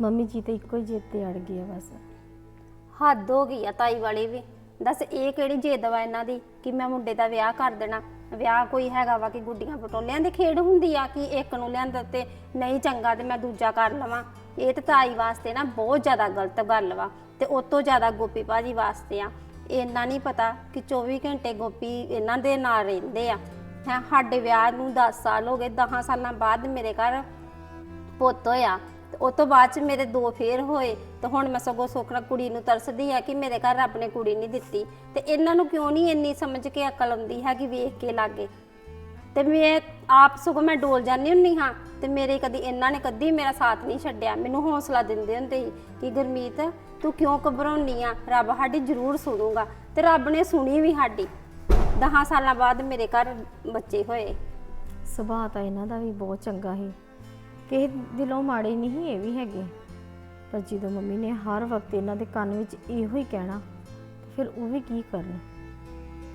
Mummy ਜੀ ਤੇ ਇੱਕੋ ਹੀ ਜਿੱਦ ਤੇ ਅੜ ਗਈ ਆ ਬਸ। ਹੱਦ ਹੋ ਗਈ ਆ ਤਾਈ ਵਾਲੀ ਵੀ। ਦੱਸ ਇਹ ਕਿਹੜੀ ਜਿੱਦ ਵਾ ਇਹਨਾਂ ਦੀ ਕਿ ਮੈਂ ਮੁੰਡੇ ਦਾ ਵਿਆਹ ਕਰ ਦੇਣਾ। ਵਿਆਹ ਕੋਈ ਹੈਗਾ ਵਾ ਕਿ ਗੁੱਡੀਆਂ ਪਟੋਲਿਆਂ ਦੀ ਖੇਡ ਹੁੰਦੀ ਆ ਕਿ ਇੱਕ ਨੂੰ ਲਿਆਂਦਾ ਤੇ ਨਹੀਂ ਚੰਗਾ ਤੇ ਮੈਂ ਦੂਜਾ ਕਰ ਲਵਾਂ। ਇਹ ਤੇ ਤਾਈ ਵਾਸਤੇ ਨਾ ਬਹੁਤ ਜ਼ਿਆਦਾ ਗਲਤ ਗੱਲ ਵਾ ਤੇ ਉਸ ਤੋਂ ਜ਼ਿਆਦਾ ਗੋਪੀ ਭਾਜੀ ਵਾਸਤੇ ਆ। ਇਹਨਾਂ ਨਹੀਂ ਪਤਾ ਕਿ 24 ਘੰਟੇ ਗੋਪੀ ਇਹਨਾਂ ਦੇ ਨਾਲ ਰਹਿੰਦੇ ਆ। ਹੈ, ਸਾਡੇ ਵਿਆਹ ਨੂੰ 10 ਸਾਲ ਹੋ ਗਏ 10 ਸਾਲਾਂ ਬਾਅਦ ਮੇਰੇ ਘਰ ਪੁੱਤ ਹੋਇਆ। ਤੇ ਉਸ ਤੋਂ ਬਾਅਦ ਚ ਮੇਰੇ ਦੋ ਫੇਰ ਹੋਏ, ਤੇ ਹੁਣ ਮੈਂ ਸਗੋਂ ਸੁਖਣਾ ਕੁੜੀ ਨੂੰ ਤਰਸਦੀ ਆ ਕਿ ਮੇਰੇ ਘਰ ਰੱਬ ਨੇ ਕੁੜੀ ਨਹੀਂ ਦਿੱਤੀ। ਤੇ ਇਹਨਾਂ ਨੂੰ ਕਿਉਂ ਨਹੀਂ ਇੰਨੀ ਸਮਝ ਕੇ ਅਕਲ ਆਉਂਦੀ ਹੈ ਕਿ ਵੇਖ ਕੇ ਲਾਗੇ? ਤੇ ਮੈਂ ਆਪ ਸਗੋਂ ਮੈਂ ਡੋਲ ਜਾਂਦੀ ਹੁੰਨੀ ਹਾਂ, ਤੇ ਮੇਰੇ ਕਦੀ ਇਹਨਾਂ ਨੇ ਕਦੀ ਮੇਰਾ ਸਾਥ ਨਹੀਂ ਛੱਡਿਆ। ਮੈਨੂੰ ਹੌਸਲਾ ਦਿੰਦੇ ਹੁੰਦੇ ਸੀ ਕਿ ਗੁਰਮੀਤ, ਤੂੰ ਕਿਉਂ ਘਬਰਾਉਣੀ ਆ? ਰੱਬ ਸਾਡੀ ਜ਼ਰੂਰ ਸੁਣੂਗਾ, ਤੇ ਰੱਬ ਨੇ ਸੁਣੀ ਵੀ ਸਾਡੀ। 10 ਸਾਲਾਂ ਬਾਅਦ ਮੇਰੇ ਘਰ ਬੱਚੇ ਹੋਏ। ਸੁਭਾਅ ਤਾਂ ਇਹਨਾਂ ਦਾ ਵੀ ਬਹੁਤ ਚੰਗਾ ਸੀ। ਕਿਸੇ ਦਿਲੋਂ ਮਾੜੇ ਨਹੀਂ ਇਹ ਵੀ ਹੈਗੇ। ਪਰ ਜਦੋਂ ਮੰਮੀ ਨੇ ਹਰ ਵਕਤ ਇਹਨਾਂ ਦੇ ਕੰਨ ਵਿੱਚ ਇਹੋ ਹੀ ਕਹਿਣਾ ਤੇ ਫਿਰ ਉਹ ਵੀ ਕੀ ਕਰਨ?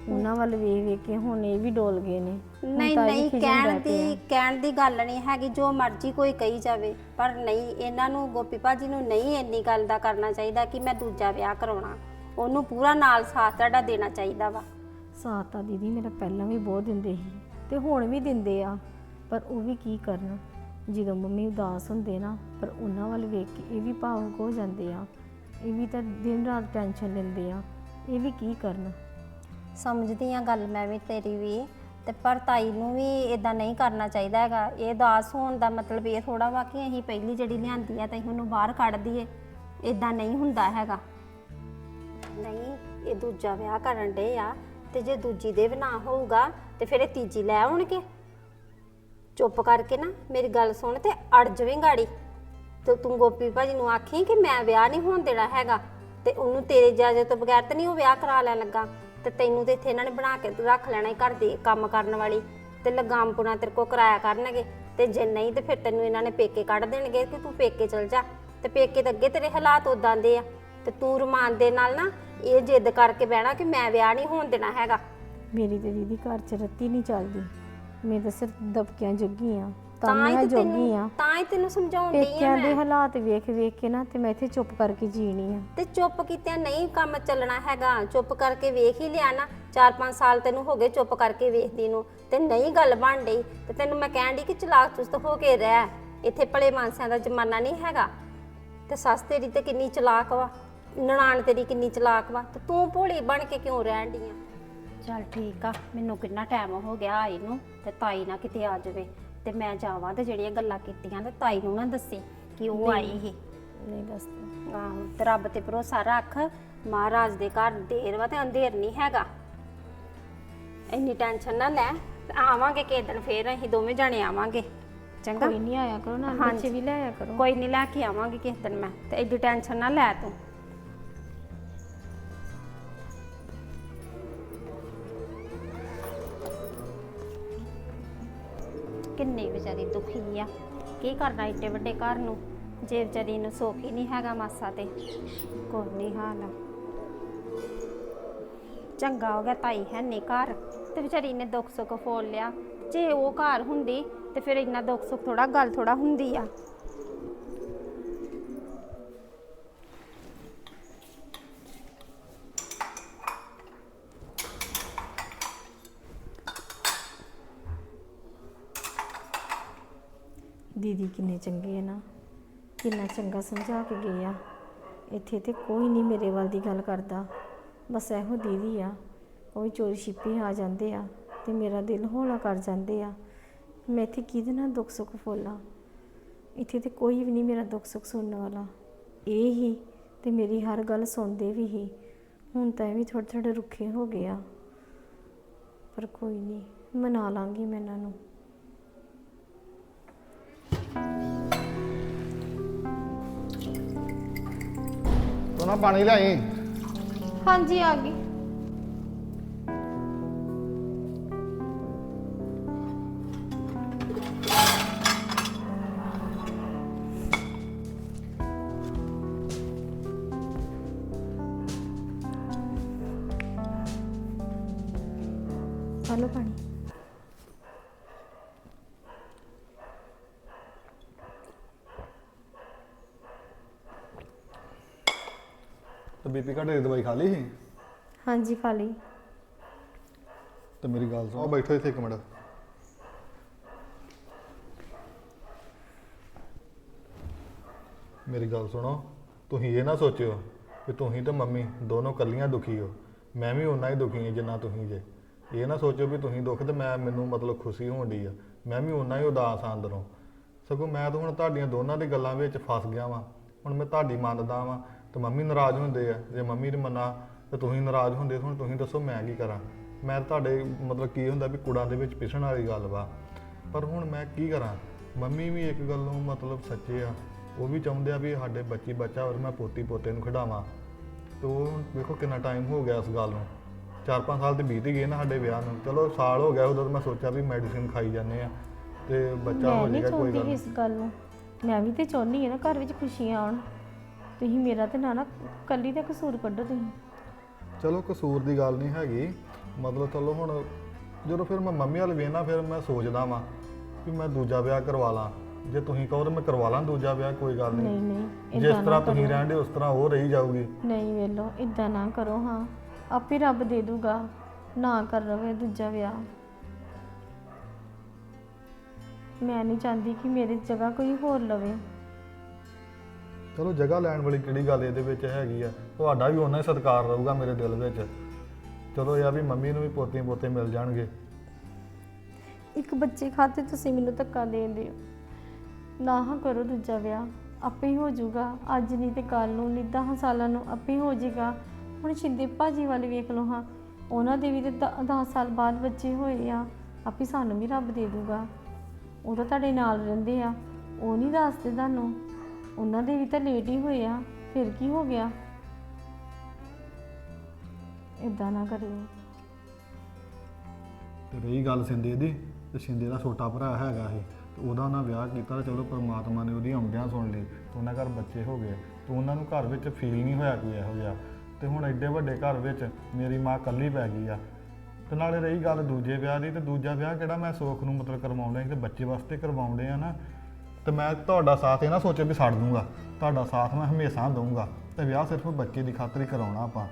ਉਹਨਾਂ ਵੱਲ ਵੇਖ ਵੇਖ ਕੇ ਹੁਣ ਇਹ ਵੀ ਡੋਲ ਗਏ ਨੇ। ਹੁਣ ਨਹੀਂ ਤਾਂ ਇਹ ਵੀ ਨਹੀਂ ਖਿਝਣ ਕਹਿਣ ਲੱਗ ਪਏ ਦੀ। ਕਹਿਣ ਦੀ ਗੱਲ ਨਹੀਂ ਹੈਗੀ ਜੋ ਮਰਜ਼ੀ ਕੋਈ ਕਹੀ ਜਾਵੇ ਪਰ ਨਹੀਂ ਇਹਨਾਂ ਨੂੰ ਗੋਪੀ ਭਾਜੀ ਨੂੰ ਨਹੀਂ ਇੰਨੀ ਗੱਲ ਦਾ ਕਰਨਾ ਚਾਹੀਦਾ ਕਿ ਮੈਂ ਦੂਜਾ ਵਿਆਹ ਕਰਾਉਣਾ। ਉਹਨੂੰ ਪੂਰਾ ਨਾਲ ਸਾਥ ਤੁਹਾਡਾ ਦੇਣਾ ਚਾਹੀਦਾ ਵਾ। ਸਾਥ ਤਾਂ ਦੀਦੀ ਮੇਰਾ ਪਹਿਲਾਂ ਵੀ ਬਹੁਤ ਦਿੰਦੇ ਸੀ ਤੇ ਹੁਣ ਵੀ ਦਿੰਦੇ ਆ ਪਰ ਉਹ ਵੀ ਕੀ ਕਰਨ? ਜਦੋਂ ਮੰਮੀ ਉਦਾਸ ਹੁੰਦੇ ਨਾ ਪਰ ਉਹਨਾਂ ਵੱਲ ਵੇਖ ਕੇ ਇਹ ਵੀ ਭਾਵੁਕ ਹੋ ਜਾਂਦੇ ਆ। ਇਹ ਵੀ ਤਾਂ ਦਿਨ ਰਾਤ ਟੈਨਸ਼ਨ ਲੈਂਦੇ ਆ। ਇਹ ਵੀ ਕੀ ਕਰਨ? ਸਮਝਦੀ ਆ ਗੱਲ ਮੈਂ ਵੀ ਤੇਰੀ ਵੀ ਤੇ ਪਰ ਤਾਈ ਨੂੰ ਵੀ ਇਦਾਂ ਨਹੀਂ ਕਰਨਾ ਚਾਹੀਦਾ ਹੈਗਾ। ਇਹ ਦਾਸ ਹੋਣ ਦਾ ਮਤਲਬ ਇਹ ਥੋੜਾ ਵਾ ਕਿ ਅਸੀਂ ਪਹਿਲੀ ਜਿਹੜੀ ਲਿਆਂਦੀ ਆ ਤਾਂ ਅਸੀਂ ਉਹਨੂੰ ਬਾਹਰ ਕੱਢ ਦਈਏ। ਇਦਾਂ ਨਹੀਂ ਹੁੰਦਾ ਹੈਗਾ। ਨਹੀਂ ਇਹ ਦੂਜਾ ਵਿਆਹ ਕਰਨ ਡੇ ਆ ਤੇ ਜੇ ਦੂਜੀ ਦੇ ਵੀ ਨਾ ਹੋਊਗਾ ਤੇ ਫਿਰ ਇਹ ਤੀਜੀ ਲੈ ਆਉਣਗੇ। ਚੁੱਪ ਕਰਕੇ ਨਾ ਮੇਰੀ ਗੱਲ ਸੁਣ ਤੇ ਅੜ ਜਵੇਂ ਗਾੜੀ। ਤੇ ਤੂੰ ਗੋਪੀ ਭਾਜੀ ਨੂੰ ਆਖੀ ਕਿ ਮੈਂ ਵਿਆਹ ਨਹੀਂ ਹੋਣ ਦੇਣਾ ਹੈਗਾ ਤੇ ਉਹਨੂੰ ਤੇਰੇ ਇਜਾਜ਼ਤ ਤੋਂ ਬਗੈਰ ਤਾਂ ਨਹੀਂ ਉਹ ਵਿਆਹ ਕਰਾ ਲੈਣ ਲੱਗਾ। ਤੇ ਤੈਨੂੰ ਤੇ ਇੱਥੇ ਇਹਨਾਂ ਨੇ ਬਣਾ ਕੇ ਰੱਖ ਲੈਣਾ ਹੀ ਘਰ ਦੇ ਕੰਮ ਕਰਨ ਵਾਲੀ। ਤੇ ਲਗਾਮਪੁਣਾ ਤੇਰੇ ਕੋ ਕਰਾਇਆ ਕਰਨਗੇ। ਤੇ ਜੇ ਨਹੀਂ ਤੇ ਫਿਰ ਤੈਨੂੰ ਇਹਨਾਂ ਨੇ ਪੇਕੇ ਕੱਢ ਦੇਣਗੇ ਕਿ ਤੂੰ ਪੇਕੇ ਚਲ ਜਾ। ਤੇ ਪੇਕੇ ਤਾਂ ਅੱਗੇ ਤੇਰੇ ਹਾਲਾਤ ਉਦਾਂ ਦੇ ਆ। ਤੇ ਤੂੰ ਰਮਾਨ ਦੇ ਨਾਲ ਨਾ ਇਹ ਜਿੱਦ ਕਰਕੇ ਬਹਿਣਾ ਕਿ ਮੈਂ ਵਿਆਹ ਨਹੀਂ ਹੋਣ ਦੇਣਾ ਹੈਗਾ। ਮੇਰੀ ਤੇ ਦੀਦੀ ਘਰ ਚ ਰੱਤੀ ਨਹੀਂ ਚੱਲਦੀ। ਮੈਂ ਤਾਂ ਸਿਰਫ ਦਬਕਿਆਂ ਜੋਗੀ ਆ ਤਾਂ ਹੀ ਤੇ ਜੋਗੀ ਤੈਨੂੰ ਆ ਤਾਂ ਹੀ ਤੈਨੂੰ ਸਮਝਾਉਣ ਡਈ ਆ ਪੇਕਿਆਂ ਦੇ ਮੈਂ। ਹਾਲਾਤ ਵੇਖ ਵੇਖ ਕੇ ਨਾ ਤੇ ਮੈਂ ਇੱਥੇ ਚੁੱਪ ਕਰਕੇ ਜੀਣੀ ਆ। ਤੇ ਚੁੱਪ ਕੀਤਿਆਂ ਨਹੀਂ ਕੰਮ ਚੱਲਣਾ ਹੈਗਾ। ਚੁੱਪ ਕਰਕੇ ਵੇਖ ਹੀ ਲਿਆ ਨਾ। 4-5 ਸਾਲ ਤੈਨੂੰ ਹੋ ਗਏ ਚੁੱਪ ਕਰਕੇ ਵੇਖਦੀ ਨੂੰ। ਤੇ ਨਹੀਂ ਗੱਲ ਬਣ ਡਈ ਤੇ ਤੈਨੂੰ ਮੈਂ ਕਹਿਣ ਡਈ ਕਿ ਚਲਾਕ ਚੁਸਤ ਹੋ ਕੇ ਰਹਿ। ਇੱਥੇ ਭਲੇ ਮਾਨਸਿਆਂ ਦਾ ਜ਼ਮਾਨਾ ਨਹੀਂ ਹੈਗਾ। ਤੇ ਸੱਸ ਤੇਰੀ ਤੇ ਕਿੰਨੀ ਚਲਾਕ ਵਾ। ਨਨਾਣ ਤੇਰੀ ਕਿੰਨੀ ਚਲਾਕ ਵਾ। ਤੇ ਤੂੰ ਭੋਲੀ ਬਣ ਕੇ ਕਿਉਂ ਰਹਿਣ ਡਈ ਆ? ਚੱਲ ਠੀਕ ਆ ਮੈਨੂੰ ਕਿੰਨਾ ਟਾਈਮ ਹੋ ਗਿਆ ਆਈ ਨੂੰ ਤੇ ਤਾਈ ਨਾ ਕਿਤੇ ਆ ਜਾਵੇ। ਤੇ ਮੈਂ ਜਾਵਾਂ ਤੇ ਜਿਹੜੀਆਂ ਗੱਲਾਂ ਕੀਤੀਆਂ ਤੇ ਤਾਈ ਨੂੰ ਨਾ ਦੱਸੀ ਕਿ ਉਹ ਆਈ ਸੀ। ਨਹੀਂ ਦੱਸਦਾ। ਆਹੋ ਤੇ ਰੱਬ ਤੇ ਭਰੋਸਾ ਰੱਖ ਮਹਾਰਾਜ ਦੇ ਘਰ ਦੇਰ ਵਾ ਤੇ ਅੰਧੇਰ ਨਹੀਂ ਹੈਗਾ। ਇੰਨੀ ਟੈਨਸ਼ਨ ਨਾ ਲੈ ਤੇ ਆਵਾਂਗੇ ਕਿਸੇ ਦਿਨ ਫੇਰ ਅਸੀਂ ਦੋਵੇਂ ਜਾਣੇ ਆਵਾਂਗੇ। ਚੰਗਾ? ਕੋਈ ਨਹੀਂ ਆਇਆ ਕਰੋ ਨਾਲ ਹਾਂਜੀ। ਬੱਚੇ ਵੀ ਲੈ ਆਇਆ ਕਰੋ। ਕੋਈ ਨਹੀਂ ਲੈ ਕੇ ਆਵਾਂਗੇ ਕਿਸੇ ਦਿਨ ਮੈਂ ਤੇ ਐਡੀ ਟੈਨਸ਼ਨ ਨਾ ਲੈ ਤੂੰ। ਕਿੰਨੀ ਵਿਚਾਰੀ ਦੁਖੀ ਆ। ਕੀ ਕਰਨਾ ਏਡੇ ਵੱਡੇ ਘਰ ਨੂੰ? ਜੇ ਵਿਚਾਰੀ ਨੂੰ ਸੁੱਖ ਹੀ ਨਹੀਂ ਹੈਗਾ ਮਾਸਾ ਤੇ। ਕੋਈ ਨਹੀਂ ਹਾਲ ਆ। ਚੰਗਾ ਹੋ ਗਿਆ ਤਾਈ ਹੈ ਨਹੀਂ ਘਰ। ਤੇ ਵਿਚਾਰੀ ਨੇ ਦੁੱਖ ਸੁੱਖ ਫੋਲ ਲਿਆ। ਜੇ ਉਹ ਘਰ ਹੁੰਦੀ ਤੇ ਫਿਰ ਇੰਨਾ ਦੁੱਖ ਸੁੱਖ ਥੋੜਾ ਗੱਲ ਥੋੜਾ ਹੁੰਦੀ ਆ। ਦੀਦੀ ਕਿੰਨੇ ਚੰਗੇ ਆ ਨਾ। ਕਿੰਨਾ ਚੰਗਾ ਸਮਝਾ ਕੇ ਗਏ ਆ। ਇੱਥੇ ਤੇ ਕੋਈ ਨਹੀਂ ਮੇਰੇ ਵੱਲ ਦੀ ਗੱਲ ਕਰਦਾ। ਬਸ ਇਹੋ ਦੀਦੀ ਆ। ਉਹ ਵੀ ਚੋਰੀ ਛਿਪੀ ਆ ਜਾਂਦੇ ਆ ਤੇ ਮੇਰਾ ਦਿਲ ਹੌਲਾ ਕਰ ਜਾਂਦੇ ਆ। ਮੈਂ ਇੱਥੇ ਕਿਹਦੇ ਨਾਲ ਦੁੱਖ ਸੁੱਖ ਫੋਲਾਂ? ਇੱਥੇ ਤੇ ਕੋਈ ਵੀ ਨਹੀਂ ਮੇਰਾ ਦੁੱਖ ਸੁੱਖ ਸੁਣਨ ਵਾਲਾ। ਇਹ ਹੀ ਤੇ ਮੇਰੀ ਹਰ ਗੱਲ ਸੁਣਦੇ ਵੀ ਹੀ। ਹੁਣ ਤਾਂ ਇਹ ਵੀ ਥੋੜੇ ਥੋੜੇ ਰੁੱਖੇ ਹੋ ਗਏ ਆ। ਪਰ ਕੋਈ ਨਹੀਂ, ਮਨਾ ਲਾਂਗੀ ਮੈਂ ਇਹਨਾਂ ਨੂੰ। ਤੂੰ ਨਾ ਪਾਣੀ ਲਿਆਈ। ਹਾਂਜੀ ਆ ਗਈ। ਪਾਣੀ। ਬੀਪੀ ਘਟੇ ਦੀ ਦਵਾਈ ਖਾ ਲਈ ਸੀ? ਹਾਂਜੀ ਖਾ ਲਈ। ਤੇ ਮੇਰੀ ਗੱਲ ਸੁਣੋ। ਬੈਠੋ ਇੱਥੇ ਇੱਕ ਮਿੰਟ। ਮੇਰੀ ਗੱਲ ਸੁਣੋ ਤੁਸੀਂ ਇਹ ਨਾ ਸੋਚਿਓ ਕਿ ਤੁਸੀਂ ਤੇ ਮੰਮੀ ਦੋਨੋਂ ਕੱਲੀਆਂ ਦੁਖੀ ਹੋ। ਮੈਂ ਵੀ ਉਨਾ ਹੀ ਦੁਖੀ ਹਾਂ ਜਿੰਨਾ ਤੁਸੀਂ ਜੇ। ਇਹ ਨਾ ਸੋਚੋ ਵੀ ਤੁਸੀਂ ਦੁੱਖ ਤੇ ਮੈਂ ਮੈਨੂੰ ਮਤਲਬ ਖੁਸ਼ੀ ਹੋਣ ਡਈ ਆ। ਮੈਂ ਵੀ ਉਨਾ ਹੀ ਉਦਾਸ ਆਂ ਅੰਦਰੋਂ। ਸਗੋਂ ਮੈਂ ਤਾਂ ਹੁਣ ਤੁਹਾਡੀਆਂ ਦੋਨਾਂ ਦੀ ਗੱਲਾਂ ਵਿੱਚ ਫਸ ਗਿਆ ਵਾਂ। ਹੁਣ ਮੈਂ ਤੁਹਾਡੀ ਮੰਨਦਾ ਵਾਂ। ਤੇ ਮੰਮੀ ਨਾਰਾਜ਼ ਹੁੰਦੇ ਆ। ਜੇ ਮੰਮੀ ਨੇ ਮੰਨਾ ਤੇ ਤੁਸੀਂ ਨਾਰਾਜ਼ ਹੁੰਦੇ ਹੁਣ ਤੁਸੀਂ ਦੱਸੋ ਮੈਂ ਕੀ ਕਰਾਂ? ਮੈਂ ਤੁਹਾਡੇ ਮਤਲਬ ਕੀ ਹੁੰਦਾ ਵੀ ਕੁੜਾਂ ਦੇ ਵਿੱਚ ਪਿਸਣ ਵਾਲੀ ਗੱਲ ਵਾ। ਪਰ ਹੁਣ ਮੈਂ ਕੀ ਕਰਾਂ? ਮੰਮੀ ਵੀ ਇੱਕ ਗੱਲੋਂ ਮਤਲਬ ਸੱਚੇ ਆ। ਉਹ ਵੀ ਚਾਹੁੰਦੇ ਆ ਵੀ ਸਾਡੇ ਬੱਚੀ ਬੱਚਾ ਔਰ ਮੈਂ ਪੋਤੀ ਪੋਤੇ ਨੂੰ ਖਿਡਾਵਾਂ। ਤੇ ਉਹ ਵੇਖੋ ਕਿੰਨਾ ਟਾਈਮ ਹੋ ਗਿਆ ਇਸ ਗੱਲ ਨੂੰ। 4-5 ਸਾਲ ਤੇ ਬੀਤ ਗਏ ਨਾ ਸਾਡੇ ਵਿਆਹ ਨੂੰ। ਚਲੋ ਸਾਲ ਹੋ ਗਿਆ ਉਦੋਂ ਮੈਂ ਸੋਚਿਆ ਵੀ ਮੈਡੀਸਿਨ ਖਾਈ ਜਾਂਦੇ ਆ। ਤੇ ਬੱਚਾ ਹੋ ਜਾਏਗਾ ਕੋਈ ਗੱਲ ਨਹੀਂ ਇਸ ਗੱਲ ਨੂੰ। ਮੈਂ ਵੀ ਤੇ ਚਾਹੁੰਦੀ ਹਾਂ ਨਾ ਘਰ ਵਿੱਚ ਖੁਸ਼ੀਆਂ ਆਉਣ। ਤੁਸੀਂ ਮੇਰਾ ਤੇ ਨਾ ਨਾ ਕੱਲੀ ਦਾ ਕਸੂਰ ਕੱਢੋ ਤੁਸੀਂ। ਚਲੋ ਕਸੂਰ ਦੀ ਗੱਲ ਨਹੀਂ ਹੈਗੀ। ਮਤਲਬ ਚਲੋ ਹੁਣ ਜਦੋਂ ਫਿਰ ਮੈਂ ਮੰਮੀ ਵਾਲ ਵੇਖਣਾ ਫਿਰ ਮੈਂ ਸੋਚਦਾ ਵਾਂ ਕਿ ਮੈਂ ਦੂਜਾ ਵਿਆਹ ਕਰਵਾ ਲਾਂ। ਜੇ ਤੁਸੀਂ ਕਹੋ ਤਾਂ ਮੈਂ ਕਰਵਾ ਲਾਂ ਦੂਜਾ ਵਿਆਹ ਕੋਈ ਗੱਲ ਨਹੀਂ। ਨਹੀਂ ਨਹੀਂ ਜਿਸ ਨਾ ਤਰ੍ਹਾਂ ਤੁਸੀਂ ਕਰੋ। ਰਹਿੰਦੇ ਉਸ ਤਰ੍ਹਾਂ ਉਹ ਰਹੀ ਜਾਊਗੀ। ਨਹੀਂ ਵੇਲੋ ਇਦਾਂ ਨਾ ਕਰੋ ਹਾਂ। ਆਪੇ ਰੱਬ ਦੇ ਦੂਗਾ ਨਾ ਕਰ ਰਵੇ ਦੂਜਾ ਵਿਆਹ। ਮੈਂ ਨਹੀਂ ਚਾਹੁੰਦੀ ਕਿ ਮੇਰੀ ਜਗ੍ਹਾ ਕੋਈ ਹੋਰ ਲਵੇ। ਚਲੋ ਜਗ੍ਹਾ ਲੈਣ ਵਾਲੀ ਕਿਹੜੀ ਗੱਲ ਇਹਦੇ ਵਿੱਚ ਹੈਗੀ ਆ? ਤੁਹਾਡਾ ਵੀ ਉਹਨਾਂ ਹੀ ਸਤਿਕਾਰ ਰਹੂਗਾ ਮੇਰੇ ਦਿਲ ਵਿੱਚ। ਚਲੋ ਇਹ ਆ ਵੀ ਮੰਮੀ ਨੂੰ ਵੀ ਪੋਤੀਆਂ ਪੋਤੇ ਮਿਲ ਜਾਣਗੇ। ਇੱਕ ਬੱਚੇ ਖਾਤੇ ਤੁਸੀਂ ਮੈਨੂੰ ਧੱਕਾ ਦੇ ਦਿਓ ਨਾ ਹਾਂ ਕਰੋ ਦੂਜਾ ਵਿਆਹ, ਆਪੇ ਹੀ ਹੋ ਜਾਊਗਾ। ਅੱਜ ਨਹੀਂ ਤੇ ਕੱਲ ਨੂੰ, ਨਹੀਂ ਦਸਾਂ ਸਾਲਾਂ ਨੂੰ ਆਪੇ ਹੀ ਹੋ ਜਾਏਗਾ। ਹੁਣ ਸ਼ਿੰਦੇ ਭਾਜੀ ਵਾਲੇ ਵੇਖ ਲਓ ਹਾਂ। ਉਹਨਾਂ ਦੇ ਵੀ ਤੇ 10 ਸਾਲ ਬਾਅਦ ਬੱਚੇ ਹੋਏ ਆ। ਆਪੇ ਸਾਨੂੰ ਵੀ ਰੱਬ ਦੇ ਦੂਗਾ। ਉਹ ਤਾਂ ਤੁਹਾਡੇ ਨਾਲ ਰਹਿੰਦੇ ਆ। ਉਹ ਨਹੀਂ ਦੱਸਦੇ ਤੁਹਾਨੂੰ। ਉਹਨਾਂ ਦੇ ਵੀ ਤਾਂ ਲੇਟ ਹੀ ਹੋਏ ਆ, ਫਿਰ ਕੀ ਹੋ ਗਿਆ? ਇਦਾਂ ਨਾ ਕਰਿਓ। ਤੇ ਰਹੀ ਗੱਲ ਸਿੰਦੇ ਦੀ, ਤੇ ਸਿੰਦੇ ਦਾ ਛੋਟਾ ਭਰਾ ਹੈਗਾ ਸੀ, ਤੇ ਉਹਦਾ ਉਹਨਾਂ ਵਿਆਹ ਕੀਤਾ ਤੇ ਚਲੋ ਪਰਮਾਤਮਾ ਨੇ ਉਹਦੀ ਆਉਂਦਿਆਂ ਸੁਣ ਲਈ ਤੇ ਉਹਨਾਂ ਘਰ ਬੱਚੇ ਹੋ ਗਏ। ਤੇ ਉਹਨਾਂ ਨੂੰ ਘਰ ਵਿੱਚ ਫੀਲ ਨਹੀਂ ਹੋਇਆ ਕੋਈ ਇਹੋ ਜਿਹਾ। ਤੇ ਹੁਣ ਐਡੇ ਵੱਡੇ ਘਰ ਵਿੱਚ ਮੇਰੀ ਮਾਂ ਇਕੱਲੀ ਪੈ ਗਈ ਆ। ਤੇ ਨਾਲੇ ਰਹੀ ਗੱਲ ਦੂਜੇ ਵਿਆਹ ਦੀ, ਤੇ ਦੂਜਾ ਵਿਆਹ ਕਿਹੜਾ ਮੈਂ ਸੋਖ ਨੂੰ ਮਤਲਬ ਕਰਵਾਉਂਦਾ ਤੇ ਬੱਚੇ ਵਾਸਤੇ ਕਰਵਾਉਂਦੇ ਆ ਨਾ। ਤੇ ਮੈਂ ਤੁਹਾਡਾ ਸਾਥ ਇਹ ਨਾ ਸੋਚਿਆ ਵੀ ਛੱਡ ਦੂੰਗਾ। ਤੁਹਾਡਾ ਸਾਥ ਮੈਂ ਹਮੇਸ਼ਾ ਦਊਂਗਾ ਤੇ ਵਿਆਹ ਸਿਰਫ ਬੱਚੇ ਦੀ ਖਾਤਰ ਹੀ ਕਰਾਉਣਾ ਆਪਾਂ,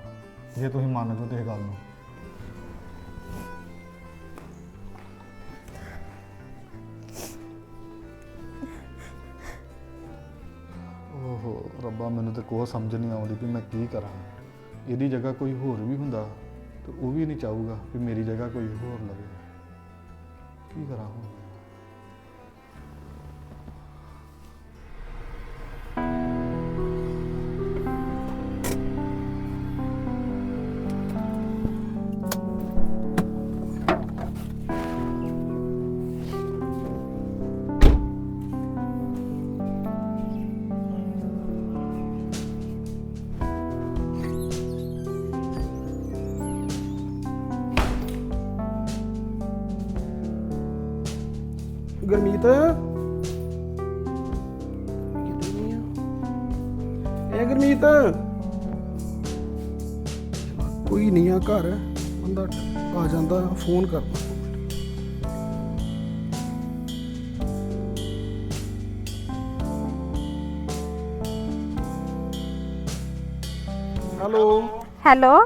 ਜੇ ਤੁਸੀਂ ਮੰਨ ਜਾਓ ਤੇ ਇਹ ਗੱਲ ਨੂੰ। ਓਹੋ, ਰੱਬਾ ਮੈਨੂੰ ਤੇ ਕੋਈ ਸਮਝ ਨਹੀਂ ਆਉਂਦੀ ਵੀ ਮੈਂ ਕੀ ਕਰਾਂ। ਇਹਦੀ ਜਗ੍ਹਾ ਕੋਈ ਹੋਰ ਵੀ ਹੁੰਦਾ ਤੇ ਉਹ ਵੀ ਨਹੀਂ ਚਾਹੂਗਾ ਵੀ ਮੇਰੀ ਜਗ੍ਹਾ ਕੋਈ ਹੋਰ ਲਵੇ। ਕੀ ਕਰਾਂ ਹੁਣ ਗੁਰਮੀਤ ਇਹ ਗੁਰਮੀਤ ਕੋਈ ਨਹੀਂ ਆ ਘਰ ਬੰਦਾ ਆ ਜਾਂਦਾ ਫੋਨ ਕਰਦਾ। ਹੈਲੋ ਹੈਲੋ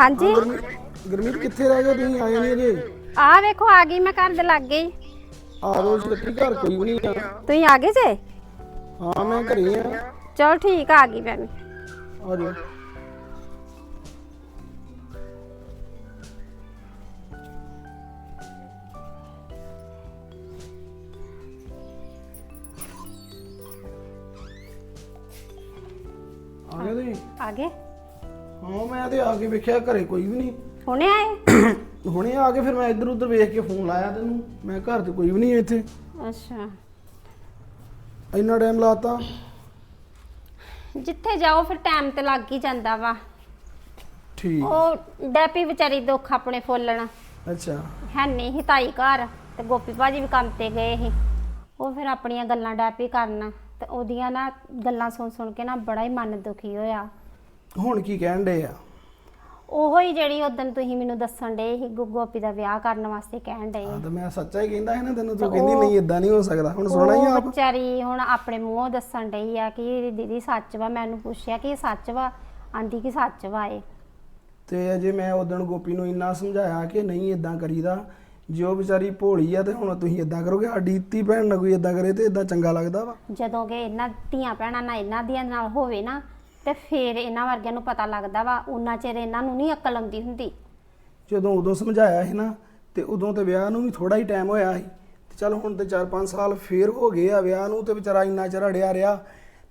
ਹਾਂਜੀ? ਗੁਰਮੀਤ ਗੁਰਮੀਤ ਕਿੱਥੇ ਰਹਿ ਗਏ ਤੁਸੀਂ ਆਏ ਨਹੀਂ ਅਜੇ? ਆ ਵੇਖੋ ਆ ਗਈ ਮੈਂ ਘਰ ਦੇ ਲੱਗ ਗਈ ਆ ਰੋ ਛੇਤੀ ਘਰ ਕੋਈ ਵੀ ਨਹੀਂ ਆ। ਤੁਸੀਂ ਆ ਗਏ ਜੇ? ਹਾਂ ਮੈਂ ਘਰੇ ਆ। ਚਲੋ ਠੀਕ ਆ, ਆ ਗਈ ਮੈਂ ਵੀ। ਆ ਜਾ ਆ ਗਏ ਤੁਸੀਂ? ਆ ਗਏ? ਹਾਂ ਮੈਂ ਤੇ ਆ ਕੇ ਵੇਖਿਆ ਘਰੇ ਕੋਈ ਵੀ ਨਹੀਂ। ਹੁਣੇ ਆਏ? ਹੁਣੇ ਆ ਕੇ ਫਿਰ ਮੈਂ ਇੱਧਰ ਉੱਧਰ ਵੇਖ ਕੇ ਫੋਨ ਲਾਇਆ ਤੈਨੂੰ। ਮੈਂ ਘਰ ਤੇ ਕੋਈ ਵੀ ਨਹੀਂ ਇੱਥੇ। ਅੱਛਾ। ਇੰਨਾ ਟਾਈਮ ਲਾਤਾ। ਜਿੱਥੇ ਜਾਓ ਫਿਰ ਟਾਈਮ ਤੇ ਲੱਗ ਹੀ ਜਾਂਦਾ ਵਾ। ਠੀਕ। ਉਹ ਡੈਪੀ ਵਿਚਾਰੀ ਦੁੱਖ ਆਪਣੇ ਫੋਲਣ। ਅੱਛਾ। ਹੈ ਨਹੀਂ ਸੀ ਤਾਈ ਘਰ ਤੇ ਗੋਪੀ ਭਾਜੀ ਵੀ ਕੰਮ ਤੇ ਗਏ ਸੀ। ਉਹ ਫਿਰ ਆਪਣੀਆਂ ਗੱਲਾਂ ਡੈਪੀ ਕਰਨ ਤੇ ਉਹਦੀਆਂ ਨਾ ਗੱਲਾਂ ਸੁਣ ਸੁਣ ਕੇ ਨਾ ਬੜਾ ਹੀ ਮਨ ਦੁਖੀ ਹੋਇਆ। ਹੁਣ ਕੀ ਕਹਿਣ ਡੇ ਆ? ਉਹੋ ਹੀ ਜਿਹੜੀ ਉਦੋਂ ਤੁਸੀਂ ਮੈਨੂੰ ਦੱਸਣ ਡੇ ਸੀ ਗੁ- ਗੋਪੀ ਦਾ ਵਿਆਹ ਕਰਨ ਵਾਸਤੇ ਕਹਿਣ ਡੇ ਹਾਂ ਤਾਂ ਮੈਂ ਸੱਚਾ ਹੀ ਕਹਿੰਦਾ ਹੈ ਨਾ ਤੈਨੂੰ ਤੂੰ ਕਹਿੰਦੀ ਨਹੀਂ ਇਦਾਂ ਨਹੀਂ ਹੋ ਸਕਦਾ। ਹੁਣ ਸੁਣਾ ਹੀ ਉਹ ਆਪ ਵਿਚਾਰੀ ਹੁਣ ਆਪਣੇ ਮੂੰਹੋਂ ਦੱਸਣ ਡਈ ਆ ਕਿ ਦੀਦੀ ਸੱਚ ਵਾ ਮੈਨੂੰ ਪੁੱਛਿਆ ਕਿ ਇਹ ਸੱਚ ਵਾ? ਆਂਦੀ ਕਿ ਸੱਚ ਵਾਏ ਤੇ ਅਜੇ ਮੈਂ ਉਦੋਂ ਗੋਪੀ ਨੂੰ ਇੰਨਾ ਸਮਝਾਇਆ ਕਿ ਨਹੀਂ ਇਦਾਂ ਕਰੀਦਾ। ਜੋ ਵਿਚਾਰੀ ਭੋਲੀ ਆ ਤੇ ਹੁਣ ਤੁਸੀਂ ਇਦਾਂ ਕਰੋਗੇ? ਸਾਡੀ ਧੀ ਭੈਣ ਨਾਲ ਕੋਈ ਇਦਾਂ ਕਰੇ ਤੇ ਇਦਾਂ ਚੰਗਾ ਲੱਗਦਾ ਵਾ। ਜਦੋਂ ਕਿ ਇਹਨਾਂ ਧੀਆਂ ਭੈਣਾਂ ਨਾਲ ਇਹਨਾਂ ਦੀਆਂ ਨਾਲ ਹੋਵੇ ਨਾ ਤੇ ਫਿਰ ਇਹਨਾਂ ਵਰਗਿਆਂ ਨੂੰ ਪਤਾ ਲੱਗਦਾ ਵਾ ਉਨਾ ਚਿਰ ਇਹਨਾਂ ਨੂੰ ਨਹੀਂ ਅਕਲ ਆਉਂਦੀ ਹੁੰਦੀ। ਜਦੋਂ ਉਦੋਂ ਸਮਝਾਇਆ ਸੀ ਨਾ, ਤੇ ਉਦੋਂ ਤੇ ਵਿਆਹ ਨੂੰ ਵੀ ਥੋੜਾ ਹੀ ਟਾਈਮ ਹੋਇਆ ਸੀ। ਤੇ ਚਲ ਹੁਣ ਤੇ 4-5 ਸਾਲ ਫੇਰ ਹੋ ਗਏ ਆ ਵਿਆਹ ਨੂੰ, ਤੇ ਵਿਚਾਰਾ ਇੰਨਾ ਚਿਰ ਅੜਿਆ ਰਿਹਾ।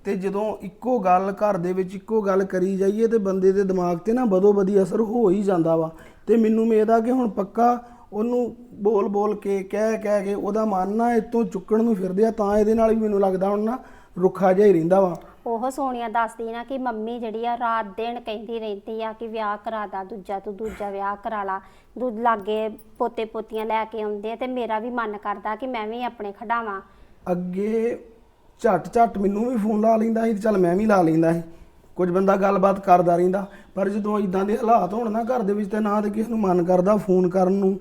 ਤੇ ਜਦੋਂ ਇੱਕੋ ਗੱਲ ਘਰ ਦੇ ਵਿੱਚ ਇੱਕੋ ਗੱਲ ਕਰੀ ਜਾਈਏ, ਤੇ ਬੰਦੇ ਦੇ ਦਿਮਾਗ ਤੇ ਨਾ ਬਦੋ ਬਦੀ ਅਸਰ ਹੋ ਹੀ ਜਾਂਦਾ ਵਾ। ਤੇ ਮੈਨੂੰ ਮੇਦ ਆ ਕਿ ਹੁਣ ਪੱਕਾ ਉਹਨੂੰ ਬੋਲ ਬੋਲ ਕੇ, ਕਹਿ ਕਹਿ ਕੇ ਉਹਦਾ ਮਨ ਨਾ ਇਤੋਂ ਚੁੱਕਣ ਨੂੰ ਫਿਰਦੇ ਆ, ਤਾਂ ਇਹਦੇ ਨਾਲ ਵੀ ਮੈਨੂੰ ਲੱਗਦਾ ਹੁਣ ਨਾ ਰੁੱਖਾ ਜਿਹਾ ਹੀ ਰਹਿੰਦਾ ਵਾ। ਉਹ ਸੋਨੀਆ ਦੱਸਦੀ ਨਾ ਕਿ ਮੰਮੀ ਜਿਹੜੀ ਆ ਰਾਤ ਦਿਨ ਕਹਿੰਦੀ ਰਹਿੰਦੀ ਆ ਕਿ ਵਿਆਹ ਕਰਾ ਦਾ ਦੂਜਾ, ਤੂੰ ਦੂਜਾ ਵਿਆਹ ਕਰਾ ਲਾ। ਦੂ ਲਾਗੇ ਪੋਤੇ ਪੋਤੀਆਂ ਲੈ ਕੇ ਆਉਂਦੇ ਆ ਤੇ ਮੇਰਾ ਵੀ ਮਨ ਕਰਦਾ ਕਿ ਮੈਂ ਵੀ ਆਪਣੇ ਖਡਾਵਾਂ। ਅੱਗੇ ਝਟ ਝੱਟ ਮੈਨੂੰ ਵੀ ਫੋਨ ਲਾ ਲੈਂਦਾ ਸੀ ਤੇ ਚੱਲ ਮੈਂ ਵੀ ਲਾ ਲੈਂਦਾ ਸੀ। ਕੁਝ ਬੰਦਾ ਗੱਲਬਾਤ ਕਰਦਾ ਰਹਿੰਦਾ, ਪਰ ਜਦੋਂ ਇਦਾਂ ਦੇ ਹਾਲਾਤ ਹੋਣ ਨਾ ਘਰ ਦੇ ਵਿੱਚ ਤੇ ਨਾ ਤੇ ਕਿਸੇ ਨੂੰ ਮਨ ਕਰਦਾ ਫੋਨ ਕਰਨ ਨੂੰ।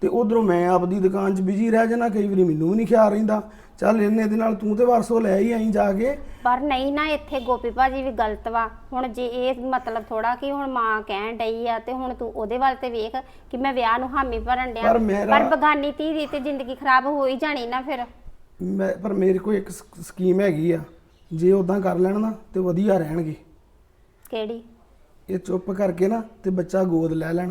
ਤੇ ਉਧਰੋਂ ਮੈਂ ਆਪਦੀ ਦੁਕਾਨ 'ਚ ਬਿਜ਼ੀ ਰਹਿ ਜਾਣਾ ਕਈ ਵਾਰੀ ਮੈਨੂੰ ਵੀ ਨਹੀਂ ਖਿਆਲ ਰਹਿੰਦਾ। ਚੱਲ ਇੰਨੇ ਦੇ ਨਾਲ ਤੂੰ ਤੇ ਵਰਸੋ ਲੈ ਹੀ ਆਈ ਜਾ ਕੇ। ਪਰ ਨਹੀਂ ਨਾ ਇੱਥੇ ਗੋਪੀ ਭਾਜੀ ਵੀ ਗਲਤ ਵਾ। ਹੁਣ ਜੇ ਇਹ ਮਤਲਬ ਥੋੜਾ ਕਿ ਹੁਣ ਮਾਂ ਕਹਿਣ ਡਈ ਆ ਤੇ ਹੁਣ ਤੂੰ ਉਹਦੇ ਵੱਲ ਤੇ ਵੇਖ ਕਿ ਮੈਂ ਵਿਆਹ ਨੂੰ ਹਾਮੀ ਭਰਨ ਡਿਆ। ਪਰ ਮੇਰਾ- ਪਰ ਬਗਾਨੀ ਧੀ ਦੀ ਤੇ ਜ਼ਿੰਦਗੀ ਖਰਾਬ ਹੋ ਹੀ ਜਾਣੀ ਨਾ ਫਿਰ। ਮੈਂ ਪਰ ਮੇਰੇ ਕੋਲ ਇੱਕ ਸਕੀਮ ਹੈਗੀ ਆ। ਜੇ ਉਦਾਂ ਕਰ ਲੈਣ ਨਾ ਤੇ ਵਧੀਆ ਰਹਿਣਗੇ। ਕਿਹੜੀ? ਇਹ ਚੁੱਪ ਕਰਕੇ ਨਾ ਤੇ ਬੱਚਾ ਗੋਦ ਲੈ ਲੈਣ।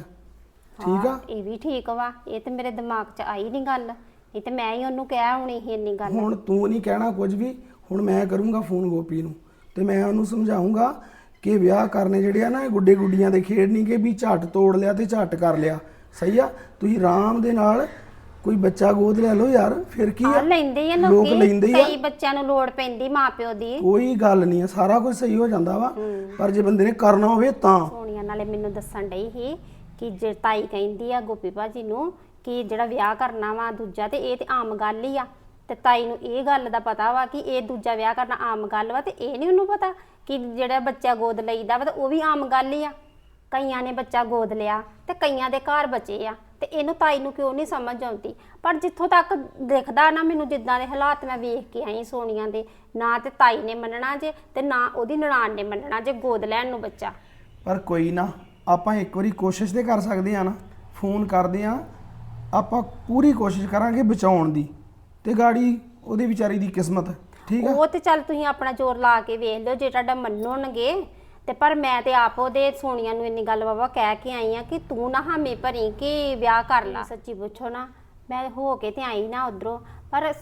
ਠੀਕ ਆ? ਇਹ ਵੀ ਠੀਕ ਵਾ। ਇਹ ਤੇ ਮੇਰੇ ਦਿਮਾਗ 'ਚ ਆਈ ਨਹੀਂ ਗੱਲ। ਇਹ ਤੇ ਮੈਂ ਹੀ ਉਹਨੂੰ ਕਹਿ ਹੋਣੀ ਸੀ ਇੰਨੀ ਗੱਲ। ਹੁਣ ਤੂੰ ਨਹੀਂ ਕਹਿਣਾ ਕੁਝ ਵੀ। ਹੁਣ ਮੈਂ ਕਰੂੰਗਾ ਫੋਨ ਗੋਪੀ ਨੂੰ। ਤੇ ਮੈਂ ਉਹਨੂੰ ਸਮਝਾਉਂਗਾ ਕਿ ਵਿਆਹ ਕਰਨੇ ਜਿਹੜੇ ਆ ਨਾ ਇਹ ਗੁੱਡੇ ਗੁੱਡੀਆਂ ਦੇ ਖੇਡ ਨਹੀਂ ਕਿ ਵੀ ਝੱਟ ਤੋੜ ਲਿਆ ਤੇ ਝੱਟ ਕਰ ਲਿਆ। ਸਹੀ ਆ? ਤੁਸੀਂ ਆਰਾਮ ਦੇ ਨਾਲ ਕੋਈ ਬੱਚਾ ਗੋਦ ਲੈ ਲਓ ਯਾਰ। ਫਿਰ ਕੀ ਆ? ਆ ਲੈਂਦੇ ਆ ਲੋਕ। ਲੋਕੀ ਲੈਂਦੇ ਹੀ ਆ। ਕਈ ਬੱਚਿਆਂ ਨੂੰ ਲੋੜ ਪੈਂਦੀ ਮਾਪਿਓ ਦੀ। ਕੋਈ ਗੱਲ ਨਹੀਂ ਆ। ਸਾਰਾ ਕੁਝ ਸਹੀ ਹੋ ਜਾਂਦਾ ਵਾ। ਪਰ ਜੇ ਬੰਦੇ ਨੇ ਕਰਨਾ ਹੋਵੇ ਤਾਂ। ਸੋਨੀਆ ਨਾਲੇ ਮੈਨੂੰ ਦੱਸਣ ਡਈ ਸੀ ਕਿ ਜੇ ਤਾਈ ਕਹਿੰਦੀ ਆ ਗੋਪੀ ਭਾਜੀ ਨੂੰ ਕਿ ਜਿਹੜਾ ਵਿਆਹ ਕਰਨਾ ਵਾ ਦੂਜਾ ਤੇ ਇਹ ਤੇ ਆਮ ਗੱਲ ਹੀ ਆ। ਤੇ ਤਾਈ ਨੂੰ ਇਹ ਗੱਲ ਦਾ ਪਤਾ ਵਾ ਕਿ ਇਹ ਦੂਜਾ ਵਿਆਹ ਕਰਨਾ ਆਮ ਗੱਲ ਵਾ ਤੇ ਇਹ ਨਹੀਂ ਉਹਨੂੰ ਪਤਾ ਕਿ ਜਿਹੜਾ ਬੱਚਾ ਗੋਦ ਲਈਦਾ ਵਾ ਤੇ ਉਹ ਵੀ ਆਮ ਗੱਲ ਹੀ ਆ। ਕਈਆਂ ਨੇ ਬੱਚਾ ਗੋਦ ਲਿਆ ਤੇ ਕਈਆਂ ਦੇ ਘਰ ਬਚੇ ਆ ਤੇ ਇਹਨੂੰ ਤਾਈ ਨੂੰ ਕਿਉਂ ਨਹੀਂ ਸਮਝ ਆਉਂਦੀ? ਪਰ ਜਿੱਥੋਂ ਤੱਕ ਦਿਖਦਾ ਨਾ ਮੈਨੂੰ ਜਿੱਦਾਂ ਦੇ ਹਾਲਾਤ ਮੈਂ ਵੇਖ ਕੇ ਆਈ ਸੋਨੀਆਂ ਦੇ, ਨਾ ਤੇ ਤਾਈ ਨੇ ਮੰਨਣਾ ਜੇ ਤੇ ਨਾ ਉਹਦੀ ਨਨਾਣ ਨੇ ਮੰਨਣਾ ਜੇ ਗੋਦ ਲੈਣ ਨੂੰ ਬੱਚਾ। ਪਰ ਕੋਈ ਨਾ ਆਪਾਂ ਇੱਕ ਵਾਰੀ ਕੋਸ਼ਿਸ਼ ਤੇ ਕਰ ਸਕਦੇ ਆ ਨਾ ਫੋਨ ਕਰਦੇ ਆ ਆਪਾਂ ਪੂਰੀ ਕੋਸ਼ਿਸ਼ ਕਰਾਂਗੇ ਬਚਾਉਣ ਦੀ ਤੇ ਗਾੜੀ ਉਹਦੀ ਵਿਚਾਰੀ ਦੀ ਕਿਸਮਤ ਠੀਕ ਆ? ਉਹ ਤੇ ਚੱਲ ਤੁਸੀਂ ਆਪਣਾ ਜ਼ੋਰ ਲਾ ਕੇ ਵੇਖ ਲਿਓ ਜੇ ਤੁਹਾਡਾ ਮੰਨਣਗੇ ਤੇ ਪਰ ਮੈਂ ਤੇ ਆਪ ਉਹਦੇ ਸੋਨੀਆ ਨੂੰ ਇੰਨੀ ਗੱਲ ਬਾਬਾ ਕਹਿ ਕੇ ਆਈ ਆ ਕਿ ਤੂੰ ਨਾ ਹਾਮੀ ਭਰੀ ਕਿ ਵਿਆਹ ਕਰ ਲਾ। ਸੱਚੀ ਪੁੱਛੋ ਨਾ। ਮੈਂ ਹੋ ਕੇ ਤੇ ਆਈ ਨਾ ਉਧਰੋਂ ਪਰ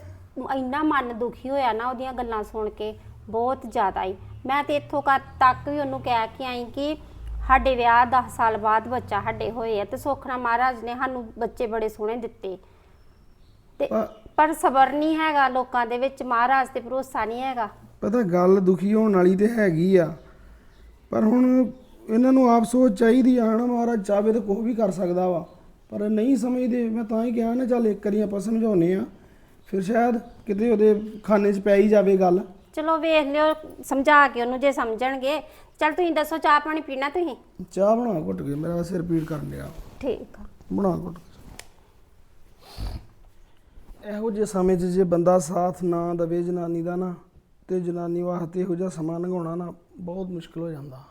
ਇੰਨਾ ਮਨ ਦੁਖੀ ਹੋਇਆ ਨਾ ਉਹਦੀਆਂ ਗੱਲਾਂ ਸੁਣ ਕੇ ਬਹੁਤ ਜ਼ਿਆਦਾ ਹੀ। ਮੈਂ ਤੇ ਇੱਥੋਂ ਕ- ਤੱਕ ਵੀ ਉਹਨੂੰ ਕਹਿ ਕੇ ਆਈ ਕਿ ਸਾਡੇ ਵਿਆਹ 10 ਸਾਲ ਬਾਅਦ ਬੱਚਾ ਸਾਡੇ ਹੋਏ ਆ ਤੇ ਸੁਖਨਾ ਮਹਾਰਾਜ ਨੇ ਸਾਨੂੰ ਬੱਚੇ ਬੜੇ ਸੋਹਣੇ ਦਿੱਤੇ। ਤੇ ਪਰ- ਪਰ ਸਬਰ ਨਹੀਂ ਹੈਗਾ ਲੋਕਾਂ ਦੇ ਵਿੱਚ ਮਹਾਰਾਜ ਤੇ ਭਰੋਸਾ ਨਹੀਂ ਹੈਗਾ। ਪਤਾ ਗੱਲ ਦੁਖੀ ਹੋਣ ਵਾਲੀ ਤੇ ਹੈਗੀ ਆ ਪਰ ਹੁਣ ਇਹਨਾਂ ਨੂੰ ਆਪ ਸੋਚ ਚਾਹੀਦੀ ਆ ਨਾ ਮਹਾਰਾਜ ਚਾਵੇ ਤਾਂ ਕੋਈ ਵੀ ਕਰ ਸਕਦਾ ਵਾ। ਪਰ ਨਹੀਂ ਸਮਝਦੇ ਮੈਂ ਤਾਂ ਹੀ ਕਿਹਾ ਨਾ ਚੱਲ ਇੱਕ ਵਾਰੀ ਆਪਾਂ ਸਮਝਾਉਨੇ ਆ ਫਿਰ ਸ਼ਾਇਦ ਕਿਤੇ ਉਹਦੇ ਖਾਨੇ 'ਚ ਪੈ ਹੀ ਜਾਵੇ ਗੱਲ। ਚਲੋ ਵੇਖ ਲਿਓ ਸਮਝਾ ਕੇ ਉਹਨੂੰ ਜੇ ਸਮਝਣਗੇ। ਚਲ ਤੁਸੀਂ ਦੱਸੋ ਚਾਹ ਪਾਣੀ ਪੀਣਾ ਤੁਸੀਂ? ਚਾਹ ਬਣਾ ਘੁੱਟ ਕੇ ਮੇਰਾ ਸਿਰ ਪੀੜ ਕਰਨ ਲਿਆ ਠੀਕ ਆ। ਬਣਾ ਘੁੱਟ ਕੇ। ਇਹੋ ਜਿਹੇ ਸਮੇਂ 'ਚ ਜੇ ਬੰਦਾ ਸਾਥ ਨਾ ਦਵੇ ਜਨਾਨੀ ਦਾ ਨਾ ਤੇ ਜਨਾਨੀ ਵਾਸਤੇ ਇਹੋ ਜਿਹਾ ਸਮਾਂ ਲੰਘਾਉਣਾ ਨਾ ਬਹੁਤ ਮੁਸ਼ਕਲ ਹੋ ਜਾਂਦਾ।